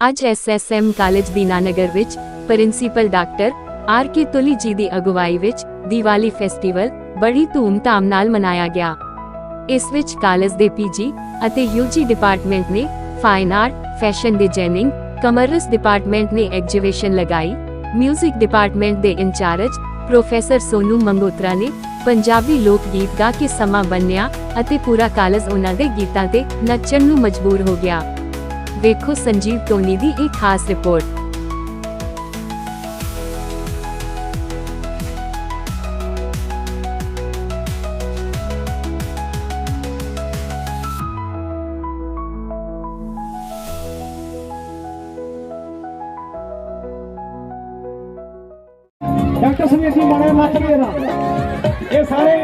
ਅੱਜ SSM college Dinanagar ਵਿੱਚ principal doctor R K Tuli ji ਦੀ ਅਗਵਾਈ ਵਿੱਚ ਦੀਵਾਲੀ ਫੈਸਟੀਵਲ ਬੜੀ ਧੂਮਧਾਮ ਨਾਲ ਮਨਾਇਆ ਗਿਆ। ਇਸ ਵਿੱਚ ਕਾਲਜ ਦੇ ਪੀਜੀ ਅਤੇ ਯੂਜੀ ਡਿਪਾਰਟਮੈਂਟ ਨੇ fine art, fashion designing, commerce department ਨੇ ਐਗਜੀਬਿਸ਼ਨ ਲਗਾਈ। 뮤직 ਡਿਪਾਰਟਮੈਂਟ ਦੇ ਇੰਚਾਰਜ ਪ੍ਰੋਫੈਸਰ ਸੋਨੂ ਮੰਗੋਤਰਾ ਨੇ ਪੰਜਾਬੀ ਲੋਕ ਗੀਤ ਗਾ ਕੇ ਸਮਾਂ ਬੰਨਿਆ ਅਤੇ ਪੂਰਾ ਕਾਲਜ ਉਹਨਾਂ ਦੇ ਗੀਤਾਂ ਤੇ ਨੱਚਣ ਨੂੰ ਮਜਬੂਰ ਹੋ ਗਿਆ। ਵੇਖੋ ਸੰਜੀਵ ਟੋਨੀ ਦੀ ਇੱਕ ਖਾਸ ਰਿਪੋਰਟ। ਡਾਕਟਰ ਸੁਨੀਲ ਜੀ, ਮਾੜੇ ਮੱਤ ਕੇ ਨਾ। ਇਹ ਸਾਰੇ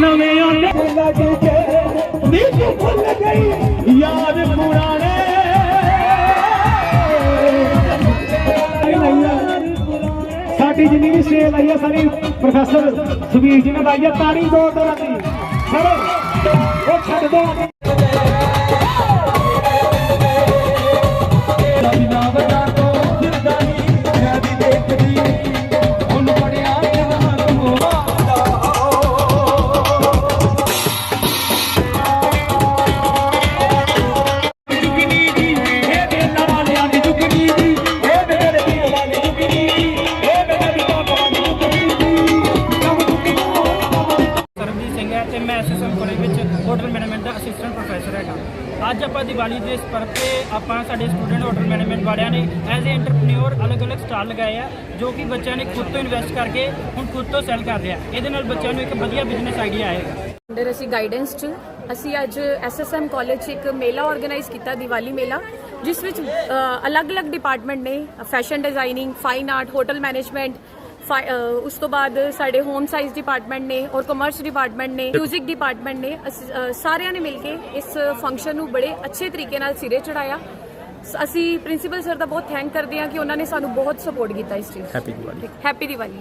ਨਵੇਂ ਆਂਦੇ ਲੱਗੇ ਜੇ ਨੀ ਤੂੰ ਭੁੱਲ ਗਈ, ਯਾਦ ਪੁਰਾਣੇ। ਸਾਡੀ ਜਿੰਨੀ ਵੀ ਸੇਲ ਆਈ ਹੈ ਸਾਰੀ ਪ੍ਰੋਫੈਸਰ ਸੁਵੀਰ ਜੀ ਨੇ ਲਾਈ ਹੈ ਤਾੜੀ ਦੋ ਦੋ ਦੀ। ਚਲੋ ਉਹ ਛੱਡ ਦੋ। ਤੇ ਮੈਂ ਐਸਐਸਐਮ ਕਾਲਜ ਵਿੱਚ ਹੋਟਲ ਮੈਨੇਜਮੈਂਟ ਦਾ ਅਸਿਸਟੈਂਟ ਪ੍ਰੋਫੈਸਰ ਹੈਗਾ। ਅੱਜ ਆਪਾਂ ਦੀਵਾਲੀ ਦੇ ਇਸ ਪਰਵ ਤੇ ਆਪਾਂ ਸਾਡੇ ਸਟੂਡੈਂਟ ਹੋਟਲ ਮੈਨੇਜਮੈਂਟ ਵਾਲਿਆਂ ਨੇ ਐਜ਼ ਏ ਐਂਟਰਪ੍ਰੀਨਿਓਰ ਅਲੱਗ-ਅਲੱਗ ਸਟਾਲ ਲਗਾਏ ਆ, ਜੋ ਕਿ ਬੱਚਿਆਂ ਨੇ ਖੁਦ ਤੋਂ ਇਨਵੈਸਟ ਕਰਕੇ ਹੁਣ ਖੁਦ ਤੋਂ ਸੈਲ ਕਰ ਰਿਹਾ ਇਹਦੇ ਨਾਲ ਬੱਚਿਆਂ ਨੂੰ ਇੱਕ ਵਧੀਆ ਬਿਜ਼ਨਸ ਆਈਡੀਆ ਆਏਗਾ। ਅੰਡਰ ਅਸੀਂ ਗਾਈਡੈਂਸ ਚ, ਅਸੀਂ ਅੱਜ ਐਸਐਸਐਮ ਕਾਲਜ 'ਚ ਇੱਕ ਮੇਲਾ ਆਰਗੇਨਾਈਜ਼ ਕੀਤਾ, ਦੀਵਾਲੀ ਮੇਲਾ, ਜਿਸ ਵਿੱਚ ਅਲੱਗ-ਅਲੱਗ ਡਿਪਾਰਟਮੈਂਟ ਨੇ fashion designing fine art hotel management ਉਸ ਤੋਂ ਬਾਅਦ ਸਾਡੇ ਹੋਮ ਸਾਇੰਸ ਡਿਪਾਰਟਮੈਂਟ ਨੇ ਔਰ ਕਮਰਸ ਡਿਪਾਰਟਮੈਂਟ ਨੇ ਮਿਊਜ਼ਿਕ ਡਿਪਾਰਟਮੈਂਟ ਨੇ ਸਾਰਿਆਂ ਨੇ ਮਿਲ ਕੇ ਇਸ ਫੰਕਸ਼ਨ ਨੂੰ ਬੜੇ ਅੱਛੇ ਤਰੀਕੇ ਨਾਲ ਸਿਰੇ ਚੜਾਇਆ। ਅਸੀਂ ਪ੍ਰਿੰਸੀਪਲ ਸਰ ਦਾ ਬਹੁਤ ਥੈਂਕ ਕਰਦੇ ਹਾਂ ਕਿ ਉਹਨਾਂ ਨੇ ਸਾਨੂੰ ਬਹੁਤ ਸਪੋਰਟ ਕੀਤਾ ਇਸ ਚੀਜ਼ ਹੈਪੀ ਦੀਵਾਲੀ ਹੈਪੀ ਦੀਵਾਲੀ